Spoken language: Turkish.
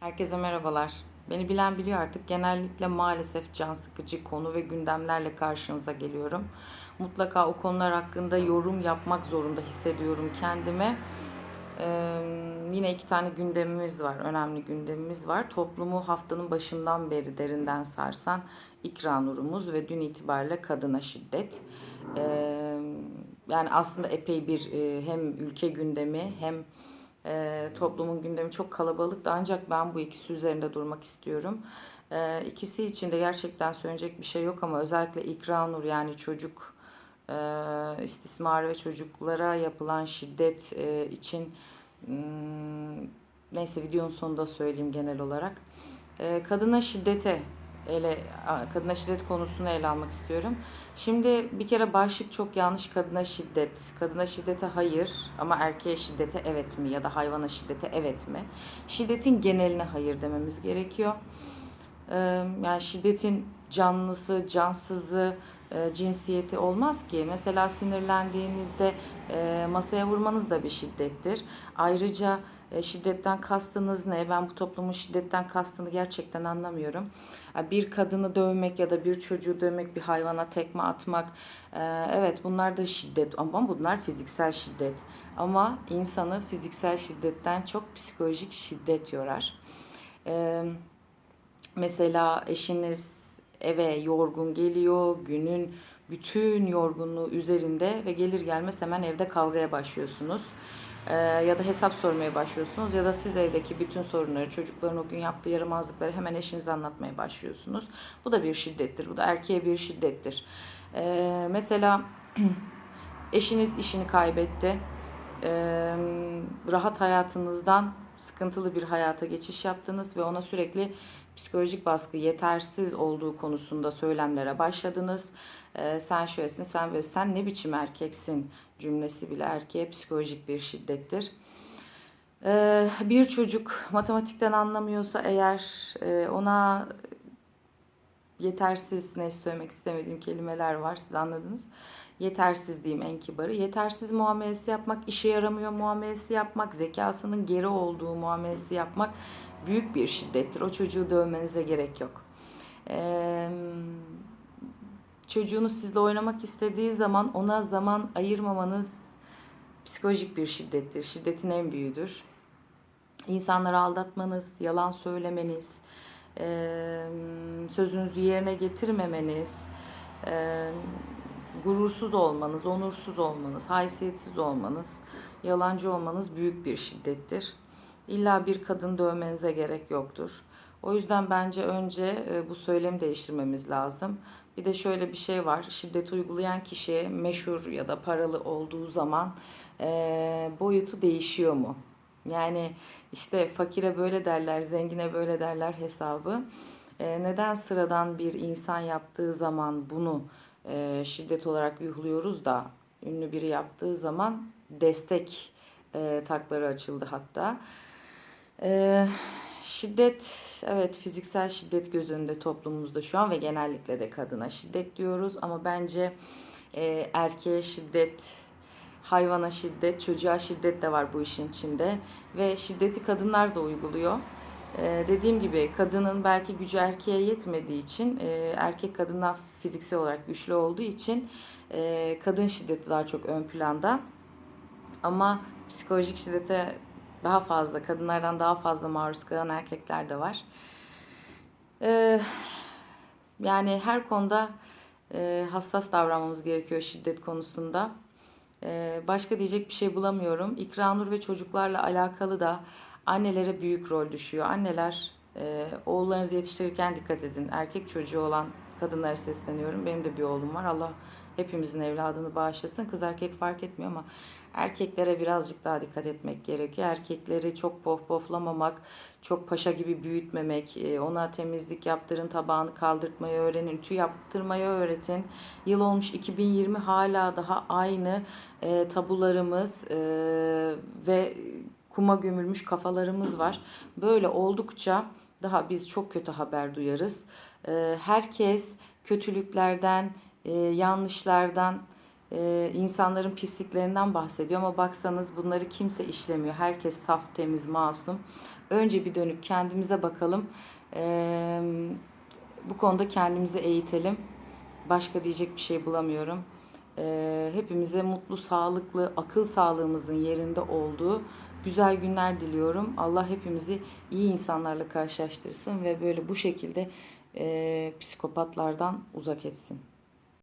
Herkese merhabalar. Beni bilen biliyor artık genellikle maalesef can sıkıcı konu ve gündemlerle karşınıza geliyorum. Mutlaka o konular hakkında yorum yapmak zorunda hissediyorum kendime. Ee, yine iki tane gündemimiz var, önemli gündemimiz var. Toplumu haftanın başından beri derinden sarsan ikra nurumuz ve dün itibariyle kadına şiddet. Ee, yani aslında epey bir hem ülke gündemi hem e, toplumun gündemi çok kalabalıktı ancak ben bu ikisi üzerinde durmak istiyorum. E, ikisi için de gerçekten söyleyecek bir şey yok ama özellikle ikra nur yani çocuk e, istismar ve çocuklara yapılan şiddet e, için hmm, neyse videonun sonunda söyleyeyim genel olarak. E, kadına şiddete ele kadına şiddet konusunu ele almak istiyorum. Şimdi bir kere başlık çok yanlış kadına şiddet. Kadına şiddete hayır ama erkeğe şiddete evet mi ya da hayvana şiddete evet mi? Şiddetin geneline hayır dememiz gerekiyor. Yani şiddetin canlısı, cansızı, e, cinsiyeti olmaz ki. Mesela sinirlendiğinizde e, masaya vurmanız da bir şiddettir. Ayrıca e, şiddetten kastınız ne? Ben bu toplumun şiddetten kastını gerçekten anlamıyorum. Bir kadını dövmek ya da bir çocuğu dövmek, bir hayvana tekme atmak, evet bunlar da şiddet ama bunlar fiziksel şiddet. Ama insanı fiziksel şiddetten çok psikolojik şiddet yorar. E, mesela eşiniz eve yorgun geliyor, günün bütün yorgunluğu üzerinde ve gelir gelmez hemen evde kavgaya başlıyorsunuz. Ee, ya da hesap sormaya başlıyorsunuz ya da siz evdeki bütün sorunları, çocukların o gün yaptığı yaramazlıkları hemen eşinize anlatmaya başlıyorsunuz. Bu da bir şiddettir. Bu da erkeğe bir şiddettir. Ee, mesela eşiniz işini kaybetti. Ee, rahat hayatınızdan sıkıntılı bir hayata geçiş yaptınız ve ona sürekli psikolojik baskı yetersiz olduğu konusunda söylemlere başladınız. Ee, sen şöylesin, sen böyle, sen ne biçim erkeksin cümlesi bile erkeğe psikolojik bir şiddettir. Ee, bir çocuk matematikten anlamıyorsa eğer e, ona yetersiz ne söylemek istemediğim kelimeler var siz anladınız. Yetersiz diyeyim en kibarı. Yetersiz muamelesi yapmak, işe yaramıyor muamelesi yapmak, zekasının geri olduğu muamelesi yapmak büyük bir şiddettir. O çocuğu dövmenize gerek yok. Ee, çocuğunuz sizle oynamak istediği zaman ona zaman ayırmamanız psikolojik bir şiddettir. Şiddetin en büyüğüdür. İnsanları aldatmanız, yalan söylemeniz, sözünüzü yerine getirmemeniz, gurursuz olmanız, onursuz olmanız, haysiyetsiz olmanız, yalancı olmanız büyük bir şiddettir. İlla bir kadın dövmenize gerek yoktur. O yüzden bence önce bu söylemi değiştirmemiz lazım. Bir de şöyle bir şey var. Şiddet uygulayan kişi meşhur ya da paralı olduğu zaman e, boyutu değişiyor mu? Yani işte fakire böyle derler, zengine böyle derler hesabı. E, neden sıradan bir insan yaptığı zaman bunu e, şiddet olarak yuhluyoruz da ünlü biri yaptığı zaman destek e, takları açıldı hatta. E, şiddet, evet fiziksel şiddet göz önünde toplumumuzda şu an ve genellikle de kadına şiddet diyoruz ama bence e, erkeğe şiddet, hayvana şiddet, çocuğa şiddet de var bu işin içinde ve şiddeti kadınlar da uyguluyor. Ee, dediğim gibi kadının belki gücü erkeğe yetmediği için e, erkek kadından fiziksel olarak güçlü olduğu için e, kadın şiddeti daha çok ön planda. Ama psikolojik şiddete daha fazla, kadınlardan daha fazla maruz kalan erkekler de var. Ee, yani her konuda e, hassas davranmamız gerekiyor şiddet konusunda. Ee, başka diyecek bir şey bulamıyorum. İkranur ve çocuklarla alakalı da annelere büyük rol düşüyor. Anneler e, oğullarınızı yetiştirirken dikkat edin. Erkek çocuğu olan kadınlara sesleniyorum. Benim de bir oğlum var. Allah hepimizin evladını bağışlasın. Kız erkek fark etmiyor ama erkeklere birazcık daha dikkat etmek gerekiyor. Erkekleri çok pof poflamamak, çok paşa gibi büyütmemek, e, ona temizlik yaptırın, tabağını kaldırtmayı öğrenin, ütü yaptırmayı öğretin. Yıl olmuş 2020 hala daha aynı e, tabularımız e, ve kuma gömülmüş kafalarımız var. Böyle oldukça daha biz çok kötü haber duyarız. Ee, herkes kötülüklerden, e, yanlışlardan, e, insanların pisliklerinden bahsediyor ama baksanız bunları kimse işlemiyor. Herkes saf, temiz, masum. önce bir dönüp kendimize bakalım. Ee, bu konuda kendimizi eğitelim. Başka diyecek bir şey bulamıyorum. Ee, hepimize mutlu, sağlıklı, akıl sağlığımızın yerinde olduğu güzel günler diliyorum. Allah hepimizi iyi insanlarla karşılaştırsın ve böyle bu şekilde e, psikopatlardan uzak etsin.